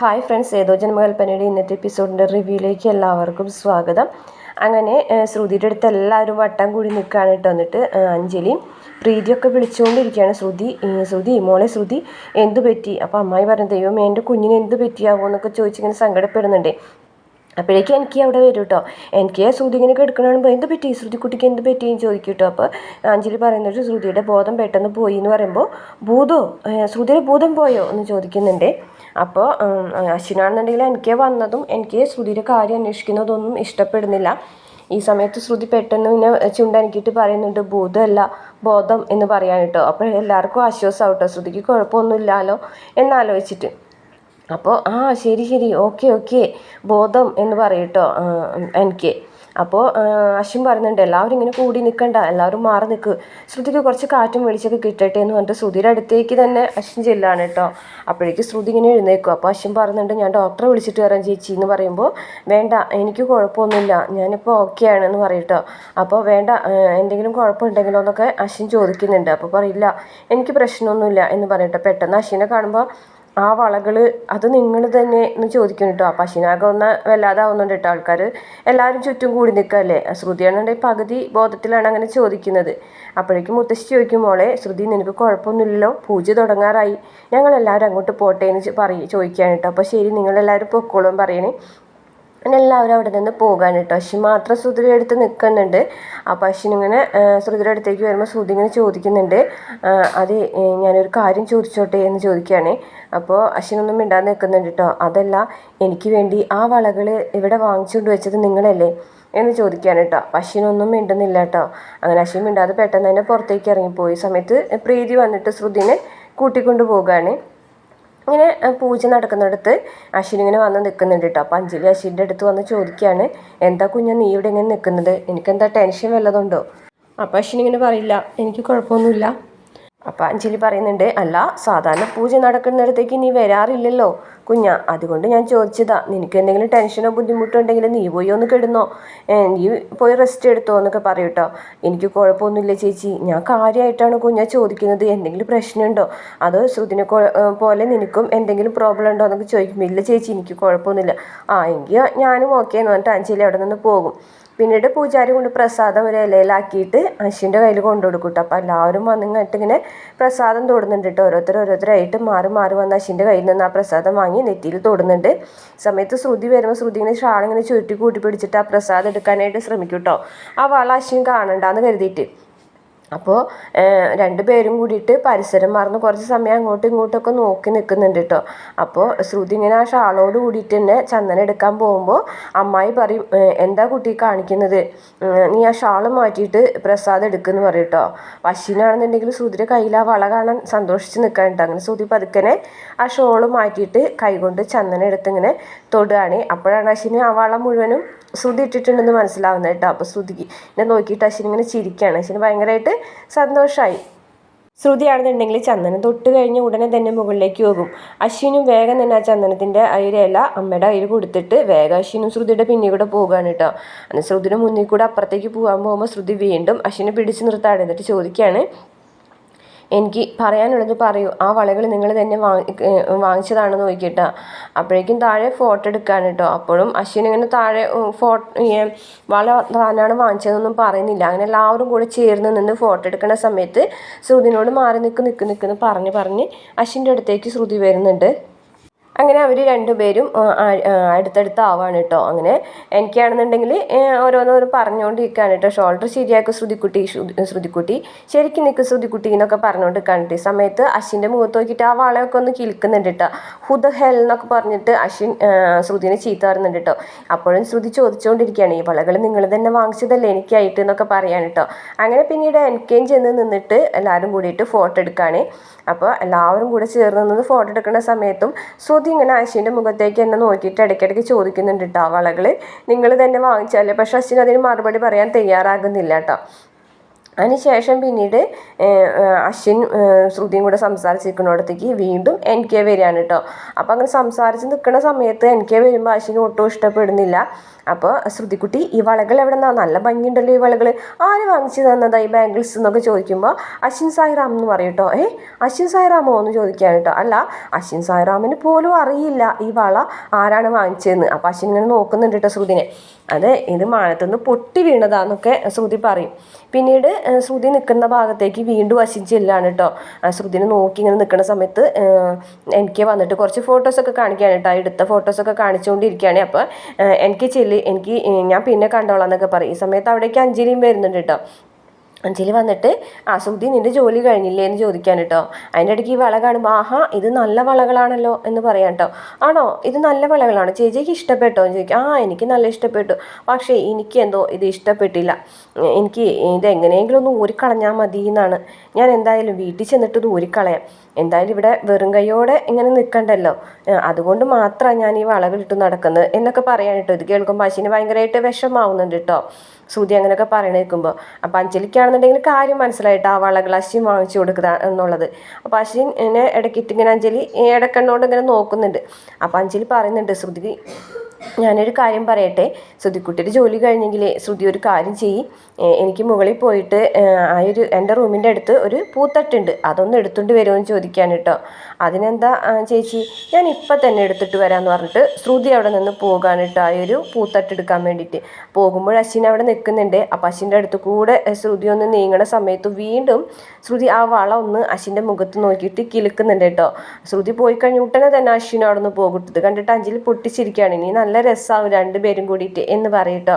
Hi friends ഏതോ ജന്മകൽപ്പനയുടെ ഇന്നത്തെ എപ്പിസോഡിന്റെ റിവ്യൂയിലേക്ക് എല്ലാവർക്കും സ്വാഗതം. അങ്ങനെ ശ്രുതിയുടെ അടുത്ത് എല്ലാവരും വട്ടം കൂടി നിൽക്കുകയാണ് കേട്ടോ എന്നിട്ട് അഞ്ജലി. പ്രീതിയൊക്കെ വിളിച്ചുകൊണ്ടിരിക്കുകയാണ് ശ്രുതി. ശ്രുതി മോളെ ശ്രുതി എന്ത് പറ്റി? അപ്പോൾ അമ്മായി പറഞ്ഞു ദൈവമേ എന്റെ കുഞ്ഞിന് എന്ത് പറ്റിയാവോ എന്നൊക്കെ ചോദിച്ചിങ്ങനെ സങ്കടപ്പെടുന്നുണ്ട്. അപ്പോഴേക്കും എനിക്ക് അവിടെ വരും കേട്ടോ എനിക്ക് ശ്രുതി ഇങ്ങനെ കിടക്കണമ്പോൾ എന്ത് പറ്റി? ശ്രുതിക്കുട്ടിക്ക് എന്ത് പറ്റി ചോദിക്കും കേട്ടോ അപ്പോൾ അഞ്ജലി പറയുന്നത് ശ്രുതിയുടെ ബോധം പെട്ടെന്ന് പോയി എന്ന് പറയുമ്പോൾ ഭൂതോ ശ്രുതിയുടെ ഭൂതം പോയോ എന്ന് ചോദിക്കുന്നുണ്ട്. അപ്പോൾ അശ്വിനാണെന്നുണ്ടെങ്കിൽ എനിക്ക് വന്നതും എനിക്ക് ശ്രുതിയുടെ കാര്യം അന്വേഷിക്കുന്നതൊന്നും ഇഷ്ടപ്പെടുന്നില്ല. ഈ സമയത്ത് ശ്രുതി പെട്ടെന്ന് പിന്നെ ചുണ്ടനക്കിയിട്ട് പറയുന്നുണ്ട് ബോധമല്ല ബോധം എന്ന് പറയാൻ കേട്ടോ. അപ്പോൾ എല്ലാവർക്കും ആശ്വാസമാവും കേട്ടോ ശ്രുതിക്ക് കുഴപ്പമൊന്നുമില്ലല്ലോ എന്നാലോചിച്ചിട്ട്. അപ്പോൾ ആ ശരി ശരി. Okay okay. ബോധം എന്ന് പറയട്ടോ എനിക്ക്. അപ്പോൾ അശ്വിൻ പറയുന്നുണ്ട് എല്ലാവരും ഇങ്ങനെ കൂടി നിൽക്കണ്ട എല്ലാവരും മാറി നിൽക്ക് ശ്രുതിക്ക് കുറച്ച് കാറ്റും വെളിച്ചൊക്കെ കിട്ടട്ടെ എന്ന് പറഞ്ഞിട്ട് ശ്രുതിയുടെ അടുത്തേക്ക് തന്നെ അശ്വിൻ ചെല്ലാണ് കേട്ടോ അപ്പോഴേക്ക് ശ്രുതി ഇങ്ങനെ എഴുന്നേക്കും അപ്പോൾ അശ്വിൻ പറയുന്നുണ്ട് ഞാൻ ഡോക്ടറെ വിളിച്ചിട്ട് വരാം ചേച്ചി എന്ന് പറയുമ്പോൾ വേണ്ട എനിക്ക് കുഴപ്പമൊന്നുമില്ല ഞാനിപ്പോൾ ഓക്കെ ആണെന്ന് പറയട്ടോ അപ്പോൾ വേണ്ട എന്തെങ്കിലും കുഴപ്പമുണ്ടെങ്കിലോ എന്നൊക്കെ അശ്വിൻ ചോദിക്കുന്നുണ്ട്. അപ്പോൾ പറയില്ല എനിക്ക് പ്രശ്നമൊന്നുമില്ല എന്ന് പറയട്ടെ പെട്ടെന്ന് അശ്വിനെ കാണുമ്പോൾ ആ വളകൾ അത് നിങ്ങൾ തന്നെ എന്ന് ചോദിക്കും കേട്ടോ അപ്പം അശ്വിനാകെ ഒന്ന് വല്ലാതെ ആവുന്നുണ്ട് കേട്ടോ ആൾക്കാർ എല്ലാവരും ചുറ്റും കൂടി നിൽക്കല്ലേ? ശ്രുതിയാണെന്നുണ്ടെങ്കിൽ പകുതി ബോധത്തിലാണ് അങ്ങനെ ചോദിക്കുന്നത്. അപ്പോഴേക്കും മുത്തശ്ശി ചോദിക്കും മോളെ ശ്രുതി നിനക്ക് കുഴപ്പമൊന്നുമില്ലല്ലോ? പൂജ തുടങ്ങാറായി. ഞങ്ങളെല്ലാവരും അങ്ങോട്ട് പോട്ടെ എന്ന് പറയും ചോദിക്കുകയാണ് കേട്ടോ അപ്പോൾ ശരി നിങ്ങളെല്ലാവരും പൊക്കോളും പറയണേ. അങ്ങനെ എല്ലാവരും അവിടെ നിന്ന് പോകാൻ കേട്ടോ അശ്വിൻ മാത്രം ശ്രുതിയുടെ അടുത്ത് നിൽക്കുന്നുണ്ട്. അപ്പോൾ ആ, ശ്രുതിയുടെ അടുത്തേക്ക് വരുമ്പോൾ ശ്രുതി ഇങ്ങനെ ചോദിക്കുന്നുണ്ട്. അത് ഞാനൊരു കാര്യം ചോദിച്ചോട്ടെ എന്ന് ചോദിക്കുകയാണേ. അപ്പോൾ അശ്വിനൊന്നും മിണ്ടാതെ നിൽക്കുന്നുണ്ട് കേട്ടോ അതല്ല എനിക്ക് വേണ്ടി ആ വളകൾ ഇവിടെ വാങ്ങിച്ചുകൊണ്ട് വെച്ചത് നിങ്ങളല്ലേ എന്ന് ചോദിക്കുകയാണ് കേട്ടോ അപ്പം അശ്വിനൊന്നും മിണ്ടുന്നില്ല കേട്ടോ അങ്ങനെ അശ്വിൻ മിണ്ടാതെ പെട്ടെന്ന് തന്നെ പുറത്തേക്ക് ഇറങ്ങിപ്പോയി. സമയത്ത് പ്രീതി വന്നിട്ട് ശ്രുതിനെ കൂട്ടിക്കൊണ്ടു പോകുകയാണ് ഇങ്ങനെ പൂജ നടക്കുന്നിടത്ത് അശ്വിൻ ഇങ്ങനെ വന്ന് നിൽക്കുന്നുണ്ട് കേട്ടോ അപ്പം അഞ്ജലി അശ്വിന്റെ അടുത്ത് വന്ന് ചോദിക്കുകയാണ് എന്താ കുഞ്ഞ നീ ഇവിടെ ഇങ്ങനെ നിൽക്കുന്നത് എനിക്കെന്താ ടെൻഷൻ വല്ലതുണ്ടോ അപ്പം അശ്വിൻ ഇങ്ങനെ പറയില്ല എനിക്ക് കുഴപ്പമൊന്നുമില്ല. അപ്പം അഞ്ജലി പറയുന്നുണ്ട് അല്ല സാധാരണ പൂജ നടക്കുന്നിടത്തേക്ക് നീ വരാറില്ലല്ലോ കുഞ്ഞ. അതുകൊണ്ട് ഞാൻ ചോദിച്ചതാ നിനക്ക് എന്തെങ്കിലും ടെൻഷനോ ബുദ്ധിമുട്ടോ ഉണ്ടെങ്കിൽ നീ പോയി ഒന്ന് കിടന്നോ? നീ പോയി റെസ്റ്റ് എടുത്തോ എന്നൊക്കെ പറയൂട്ടോ എനിക്ക് കുഴപ്പമൊന്നുമില്ല ചേച്ചി. ഞാൻ കാര്യമായിട്ടാണ് കുഞ്ഞ ചോദിക്കുന്നത്. എന്തെങ്കിലും പ്രശ്നമുണ്ടോ? അതോ ശ്രുതിനെ പോലെ നിനക്കും എന്തെങ്കിലും പ്രോബ്ലം ഉണ്ടോ എന്നൊക്കെ ചോദിക്കും ഇല്ല ചേച്ചി എനിക്ക് കുഴപ്പമൊന്നുമില്ല. ആ എങ്കിൽ ഞാനും ഓക്കെ എന്ന് പറഞ്ഞിട്ട് അഞ്ജലി അവിടെ നിന്ന് പോകും. പിന്നീട് പൂജാരി കൊണ്ട് പ്രസാദം ഒരു ഇലയിലാക്കിയിട്ട് അശ്വിന്റെ കയ്യിൽ കൊണ്ടു കൊടുക്കും കേട്ടോ അപ്പോൾ എല്ലാവരും വന്നിങ്ങോട്ട് ഇങ്ങനെ പ്രസാദം തൊടുന്നുണ്ട് കേട്ടോ ഓരോരുത്തർ ഓരോരുത്തരായിട്ട് മാറി മാറി വന്ന് അശ്വിന്റെ കയ്യിൽ നിന്ന് ആ പ്രസാദം വാങ്ങി നെറ്റിയിൽ തൊടുന്നുണ്ട്. സമയത്ത് ശ്രുതി വരുമ്പോൾ ശ്രുതി ഇങ്ങനെ ഷാളിങ്ങനെ ചുരുട്ടി കൂട്ടി പിടിച്ചിട്ട് ആ പ്രസാദം എടുക്കാനായിട്ട് ശ്രമിക്കും കേട്ടോ ആ വള അശ്വിൻ കാണണ്ടാന്ന് കരുതിയിട്ട്. അപ്പോൾ രണ്ട് പേരും കൂടിയിട്ട് പരിസരം മറന്ന് കുറച്ച് സമയം അങ്ങോട്ടും ഇങ്ങോട്ടൊക്കെ നോക്കി നിൽക്കുന്നുണ്ട് കേട്ടോ അപ്പോൾ ശ്രുതി ഇങ്ങനെ ആ ഷാളോട് കൂടിയിട്ട് തന്നെ ചന്ദന എടുക്കാൻ പോകുമ്പോൾ അമ്മായി പറയും എന്താ കുട്ടി കാണിക്കുന്നത്? നീ ആ ഷാൾ മാറ്റിയിട്ട് പ്രസാദം എടുക്കുമെന്ന് പറയും കേട്ടോ പശുവിനാണെന്നുണ്ടെങ്കിൽ ശ്രുതിയുടെ കയ്യിൽ ആ വള കാണാൻ സന്തോഷിച്ച് നിൽക്കാൻ കേട്ടോ അങ്ങനെ ശ്രുതി പതുക്കനെ ആ ഷോൾ മാറ്റിയിട്ട് കൈകൊണ്ട് ചന്ദനം എടുത്ത് ഇങ്ങനെ തൊടുകയാണ്. അപ്പോഴാണ് അശ്വിന് ആ വള മുഴുവനും ശ്രുതി ഇട്ടിട്ടുണ്ടെന്ന് മനസ്സിലാവുന്നത് കേട്ടോ. അപ്പോൾ ശ്രുതിക്ക് എന്നെ നോക്കിയിട്ട് അശ്വിൻ ഇങ്ങനെ ചിരിക്കുകയാണ് അശ്വിന് ഭയങ്കരമായിട്ട് സന്തോഷമായി ശ്രുതിയാണെന്നുണ്ടെങ്കിൽ ചന്ദനം തൊട്ട് കഴിഞ്ഞ് ഉടനെ തന്നെ മുകളിലേക്ക് പോകും. അശ്വിനും വേഗം തന്നെ ആ ചന്ദനത്തിന്റെ ആ ഒരു ഇല അമ്മയുടെ കയ്യിൽ കൊടുത്തിട്ട് വേഗം അശ്വിനും ശ്രുതിയുടെ പിന്നിൽ കൂടെ പോകുകയാണ് കേട്ടോ. അങ്ങനെ ശ്രുതിയുടെ മുന്നിൽ കൂടെ അപ്പുറത്തേക്ക് പോകാൻ പോകുമ്പോൾ ശ്രുതി വീണ്ടും അശ്വിനെ പിടിച്ചു നിർത്താണ് എന്നിട്ട് ചോദിക്കുകയാണ്. എനിക്ക് പറയാനുള്ളത് പറയൂ. ആ വളകൾ നിങ്ങൾ തന്നെ വാങ്ങി വാങ്ങിച്ചതാണെന്ന് നോക്കിയിട്ടാ. അപ്പോഴേക്കും താഴെ ഫോട്ടോ എടുക്കാണ് കേട്ടോ. അപ്പോഴും അശ്വിൻ ഇങ്ങനെ താഴെ ഫോട്ടോ വള താനാണ് വാങ്ങിച്ചതെന്നൊന്നും പറയുന്നില്ല. അങ്ങനെ എല്ലാവരും കൂടെ ചേർന്ന് നിന്ന് ഫോട്ടോ എടുക്കുന്ന സമയത്ത് ശ്രുതിനോട് മാറി നിൽക്ക് നിൽക്ക് നിൽക്കുന്നു പറഞ്ഞ് പറഞ്ഞ് അശ്വിന്റെ അടുത്തേക്ക് ശ്രുതി വരുന്നുണ്ട്. അങ്ങനെ അവർ രണ്ടുപേരും ആ, ആ, ആ, അടുത്തടുത്താവാണ് കേട്ടോ അങ്ങനെ എനിക്കാണെന്നുണ്ടെങ്കിൽ ഓരോന്നോരോ പറഞ്ഞുകൊണ്ടിരിക്കുകയാണ് കേട്ടോ ഷോൾഡർ ശരിയാക്കും ശ്രുതിക്കുട്ടി ശ്രുതി- ശ്രുതിക്കുട്ടി ശരിക്കും നിൽക്കും ശ്രുതിക്കുട്ടി എന്നൊക്കെ പറഞ്ഞുകൊണ്ട് കണ്ടി സമയത്ത് അശ്വിന്റെ മുഖത്ത് നോക്കിയിട്ട് ആ വളയൊക്കെ ഒന്ന് കിൽക്കുന്നുണ്ട് കേട്ടോ ഹുദ ഹെൽ എന്നൊക്കെ പറഞ്ഞിട്ട് അശ്വിൻ ശ്രുതിനെ ചീത്ത പറയുന്നുണ്ട് കേട്ടോ അപ്പോഴും ശ്രുതി ചോദിച്ചുകൊണ്ടിരിക്കുകയാണ് ഈ വളകൾ നിങ്ങൾ തന്നെ വാങ്ങിച്ചതല്ലേ എനിക്കായിട്ട് എന്നൊക്കെ പറയാണ് കേട്ടോ അങ്ങനെ പിന്നീട് എനിക്കേം ചെന്ന് നിന്നിട്ട് എല്ലാവരും കൂടിയിട്ട് ഫോട്ടോ എടുക്കുകയാണ് അപ്പോൾ എല്ലാവരും കൂടെ ചേർന്ന് നിന്ന് ഫോട്ടോ എടുക്കുന്ന സമയത്തും ശ്രുതി ഇങ്ങനെ അശ്വിന്റെ മുഖത്തേക്ക് എന്നെ നോക്കിയിട്ട് ഇടയ്ക്കിടയ്ക്ക് ചോദിക്കുന്നുണ്ട് കേട്ടോ വളകൾ നിങ്ങൾ തന്നെ വാങ്ങിച്ചാലേ. പക്ഷെ അശ്വിൻ അതിന് മറുപടി പറയാൻ തയ്യാറാകുന്നില്ല കേട്ടോ അതിനുശേഷം പിന്നീട് അശ്വിൻ ശ്രുതിയും കൂടെ സംസാരിച്ചിരിക്കുന്നിടത്തേക്ക് വീണ്ടും എൻ കെ വരികയാണ് കേട്ടോ അപ്പോൾ അങ്ങനെ സംസാരിച്ച് നിൽക്കുന്ന സമയത്ത് എൻ കെ വരുമ്പോൾ അശ്വിന് ഒട്ടും ഇഷ്ടപ്പെടുന്നില്ല. അപ്പോൾ ശ്രുതിക്കുട്ടി ഈ വളകൾ എവിടെ നിന്നാണ് നല്ല ഭംഗിയുണ്ടല്ലോ ഈ വളകൾ ആര് വാങ്ങിച്ചു തന്നതാ ഈ ബാംഗിൾസ്? എന്നൊക്കെ ചോദിക്കുമ്പോൾ അശ്വിൻ സായിറാം എന്ന് പറയും കേട്ടോ ഏ അശ്വിൻ സായിറാമോ? എന്ന് ചോദിക്കുകയാണ് കേട്ടോ അല്ല അശ്വിൻ സായിറാമിന് പോലും അറിയില്ല ഈ വള ആരാണ് വാങ്ങിച്ചതെന്ന്. അപ്പോൾ അശ്വിൻ ഇങ്ങനെ നോക്കുന്നുണ്ട് കേട്ടോ ശ്രുതിനെ. അത് ഇത് മാനത്തുനിന്ന് പൊട്ടി വീണതാന്നൊക്കെ ശ്രുതി പറയും. പിന്നീട് ശ്രുതി നിൽക്കുന്ന ഭാഗത്തേക്ക് വീണ്ടും അശ്വിൻ ചെല്ലാണ് കേട്ടോ ശ്രുതിനെ നോക്കി ഇങ്ങനെ നിൽക്കുന്ന സമയത്ത് എനിക്ക് വന്നിട്ട് കുറച്ച് ഫോട്ടോസൊക്കെ കാണിക്കുകയാണ് കേട്ടോ എടുത്ത ഫോട്ടോസൊക്കെ കാണിച്ചുകൊണ്ടിരിക്കുകയാണ്. അപ്പോൾ എനിക്ക് ചെല്ലി എനിക്ക് ഞാൻ പിന്നെ കണ്ടോളാം എന്നൊക്കെ പറയും. ഈ സമയത്ത് അവിടേക്ക് അഞ്ജലിയും വരുന്നുണ്ട് കേട്ടോ അഞ്ജലി വന്നിട്ട് ആ സുധി നിന്റെ ജോലി കഴിഞ്ഞില്ലേ? എന്ന് ചോദിക്കാൻ കേട്ടോ അതിന്റെ ഇടയ്ക്ക് ഈ വള കാണുമ്പോൾ ആഹാ ഇത് നല്ല വളകളാണല്ലോ എന്ന് പറയാം കേട്ടോ ആണോ? ഇത് നല്ല വളകളാണ്. ചേച്ചിക്ക് ഇഷ്ടപ്പെട്ടോ? എന്ന് ചോദിക്കും. ആ എനിക്ക് നല്ല ഇഷ്ടപ്പെട്ടു. പക്ഷേ എനിക്ക് എന്തോ ഇത് ഇഷ്ടപ്പെട്ടില്ല. എനിക്ക് ഇത് എങ്ങനെയെങ്കിലും ഒന്ന് ഊരിക്കളഞ്ഞാൽ മതി എന്നാണ്. ഞാൻ എന്തായാലും വീട്ടിൽ ചെന്നിട്ട് ഇത് ഊരിക്കളയാം. എന്തായാലും ഇവിടെ വെറും കൈയോടെ ഇങ്ങനെ നിൽക്കണ്ടല്ലോ അതുകൊണ്ട് മാത്രമാണ് ഞാൻ ഈ വളകളിട്ട് നടക്കുന്നത് എന്നൊക്കെ പറയാൻ കേട്ടോ ഇത് കേൾക്കുമ്പോൾ അശ്വിന് ഭയങ്കരമായിട്ട് വിഷമാവുന്നുണ്ട് കേട്ടോ. ശ്രുതി അങ്ങനെയൊക്കെ പറയണ കേൾക്കുമ്പോൾ അപ്പം അഞ്ജലിക്കാണെന്നുണ്ടെങ്കിൽ കാര്യം മനസ്സിലായിട്ട് ആ വളകൾ അശ്വിൻ വാങ്ങിച്ചു കൊടുക്കുക എന്നുള്ളത്. അപ്പോൾ അശ്വിനെ ഇടയ്ക്കിട്ട് ഇങ്ങനെ അഞ്ജലി ഇടക്കണ്ണോണ്ട് ഇങ്ങനെ നോക്കുന്നുണ്ട്. അപ്പം അഞ്ജലി പറയുന്നുണ്ട് ശ്രുതി ഞാനൊരു കാര്യം പറയട്ടെ? ശ്രുതിക്കുട്ടിയുടെ ജോലി കഴിഞ്ഞെങ്കിൽ ശ്രുതി ഒരു കാര്യം ചെയ്യും. എനിക്ക് മുകളിൽ പോയിട്ട് ആ ഒരു എന്റെ റൂമിന്റെ അടുത്ത് ഒരു പൂത്തട്ടുണ്ട്. അതൊന്ന് എടുത്തുകൊണ്ട് വരുമെന്ന് ചോദിക്കാൻ കേട്ടോ. അതിനെന്താ ചേച്ചി? ഞാൻ ഇപ്പം തന്നെ എടുത്തിട്ട് വരാമെന്ന് പറഞ്ഞിട്ട് ശ്രുതി അവിടെ നിന്ന് പോകാൻ കേട്ടോ ആ ഒരു പൂത്തട്ട് എടുക്കാൻ വേണ്ടിയിട്ട്. പോകുമ്പോൾ അശ്വിൻ അവിടെ നിൽക്കുന്നുണ്ട്. അപ്പം അശ്വിന്റെ അടുത്ത് കൂടെ ശ്രുതി ഒന്ന് നീങ്ങണ സമയത്ത് വീണ്ടും ശ്രുതി ആ വള ഒന്ന് അശ്വിന്റെ മുഖത്ത് നോക്കിയിട്ട് കിലുക്കുന്നുണ്ട് കേട്ടോ. ശ്രുതി പോയി കഴിഞ്ഞ ഉടനെ തന്നെ അശ്വിൻ അവിടെ നിന്ന് പോകുന്നത് കണ്ടിട്ട് അഞ്ചിൽ പൊട്ടിച്ചിരിക്കുകയാണ്. ഇനി നല്ല രസമാവും രണ്ടുപേരും കൂടിയിട്ട് എന്ന് പറയട്ടോ.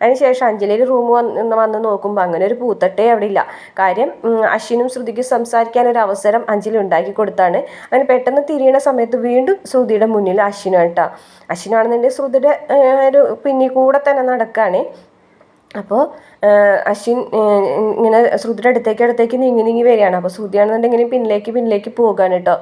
അതിനുശേഷം അഞ്ജലിയിൽ റൂം വന്ന് വന്ന് നോക്കുമ്പോൾ അങ്ങനെ ഒരു പൂത്തട്ടേ അവിടെ ഇല്ല. കാര്യം അശ്വിനും ശ്രുതിക്കും സംസാരിക്കാൻ ഒരു അവസരം അഞ്ജലി ഉണ്ടാക്കി കൊടുത്താണ്. അങ്ങനെ പെട്ടെന്ന് തിരിയണ സമയത്ത് വീണ്ടും ശ്രുതിയുടെ മുന്നിൽ അശ്വിനാണ് കേട്ടോ അശ്വിനാണെന്നുണ്ടെങ്കിൽ ശ്രുതിയുടെ ഒരു പിന്നി കൂടെ തന്നെ നടക്കുകയാണ് അപ്പോൾ അശ്വിൻ ഇങ്ങനെ ശ്രുതിയുടെ അടുത്തേക്ക് അടുത്തേക്ക് നീങ്ങി നീങ്ങി വരികയാണ്. അപ്പോൾ ശ്രുതിയാണെന്നുണ്ടെങ്കിൽ പിന്നിലേക്ക് പിന്നിലേക്ക് പോകാൻ കേട്ടോ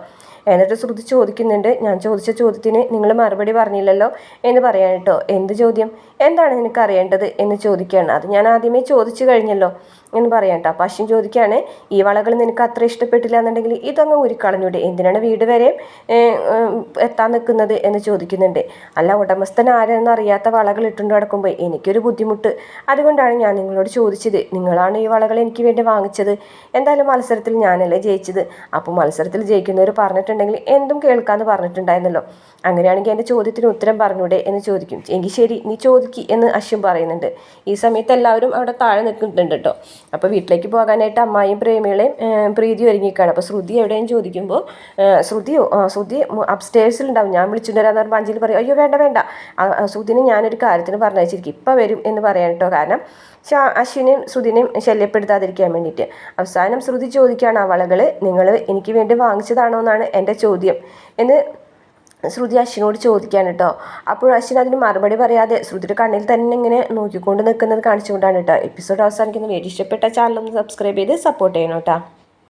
എന്നിട്ട് ശ്രുതി ചോദിക്കുന്നുണ്ട്. ഞാൻ ചോദിച്ച ചോദ്യത്തിന് നിങ്ങൾ മറുപടി പറഞ്ഞില്ലല്ലോ എന്ന് പറയാൻ കേട്ടോ. എന്ത് ചോദ്യം? എന്താണ് നിനക്ക് അറിയേണ്ടത് എന്ന് ചോദിക്കുകയാണ്. അത് ഞാൻ ആദ്യമേ ചോദിച്ചു കഴിഞ്ഞല്ലോ. എന്ന് പറയാം കേട്ടോ പശു ചോദിക്കുകയാണ് ഈ വളകൾ നിനക്ക് അത്ര ഇഷ്ടപ്പെട്ടില്ല എന്നുണ്ടെങ്കിൽ ഇതങ്ങ് ഉരുക്കളഞ്ഞൂടെ എന്തിനാണ് വീട് വരെ എത്താൻ നിൽക്കുന്നത് എന്ന് ചോദിക്കുന്നുണ്ട്. അല്ല ഉടമസ്ഥൻ ആരെന്ന് അറിയാത്ത വളകൾ ഇട്ടുകൊണ്ട് കിടക്കുമ്പോൾ എനിക്കൊരു ബുദ്ധിമുട്ട്. അതുകൊണ്ടാണ് ഞാൻ നിങ്ങളോട് ചോദിച്ചത്. നിങ്ങളാണ് ഈ വളകൾ എനിക്ക് വേണ്ടി വാങ്ങിച്ചത്. എന്തായാലും മത്സരത്തിൽ ഞാനല്ലേ ജയിച്ചത്. അപ്പോൾ മത്സരത്തിൽ ജയിക്കുന്നവർ പറഞ്ഞിട്ടുണ്ടെങ്കിൽ എന്തും കേൾക്കാമെന്ന് പറഞ്ഞിട്ടുണ്ടായിരുന്നല്ലോ. അങ്ങനെയാണെങ്കിൽ എന്റെ ചോദ്യത്തിന് ഉത്തരം പറഞ്ഞൂടെ എന്ന് ചോദിക്കും. എങ്കിൽ ശരി നീ ചോദിക്കി എന്ന് അശ്വം പറയുന്നുണ്ട്. ഈ സമയത്ത് എല്ലാവരും അവിടെ താഴെ നിൽക്കുന്നുണ്ട് കേട്ടോ അപ്പോൾ വീട്ടിലേക്ക് പോകാനായിട്ട് അമ്മായും പ്രേമികളെയും പ്രീതി ഒരുങ്ങിക്കാണ്. അപ്പോൾ ശ്രുതി എവിടെയും ചോദിക്കുമ്പോൾ ശ്രുതിയോ ശ്രുതി അപ്സ്റ്റേഴ്സിലുണ്ടാവും ഞാൻ വിളിച്ചിട്ട് വരാമെന്ന് പറയുമ്പോൾ അഞ്ചിൽ പറയും അയ്യോ വേണ്ട വേണ്ട. ശ്രുതിനെ ഞാനൊരു കാര്യത്തിന് പറഞ്ഞയച്ചിരിക്കും. ഇപ്പം വരും എന്ന് പറയാൻ കേട്ടോ കാരണം അശ്വിനെയും ശ്രുതിനെയും ശല്യപ്പെടുത്താതിരിക്കാൻ വേണ്ടിയിട്ട്. അവസാനം ശ്രുതി ചോദിക്കുകയാണ് ആ വളകൾ നിങ്ങൾ എനിക്ക് വേണ്ടി വാങ്ങിച്ചതാണോ? എന്നാണ് എന്റെ ചോദ്യം. എന്ന് ശ്രുതി അശ്വിനോട് ചോദിക്കാൻ കേട്ടോ അപ്പോൾ അശ്വിൻ അതിന് മറുപടി പറയാതെ ശ്രുതിയുടെ കണ്ണിൽ തന്നെ ഇങ്ങനെ നോക്കിക്കൊണ്ട് നിൽക്കുന്നത് കാണിച്ചുകൊണ്ടാണ് കേട്ടോ എപ്പിസോഡ് അവസാനിക്കുന്നത് വീഡിയോ ഇഷ്ടപ്പെട്ട ചാനൽ ഒന്ന് സബ്സ്ക്രൈബ് ചെയ്ത് സപ്പോർട്ട് ചെയ്യണം കേട്ടോ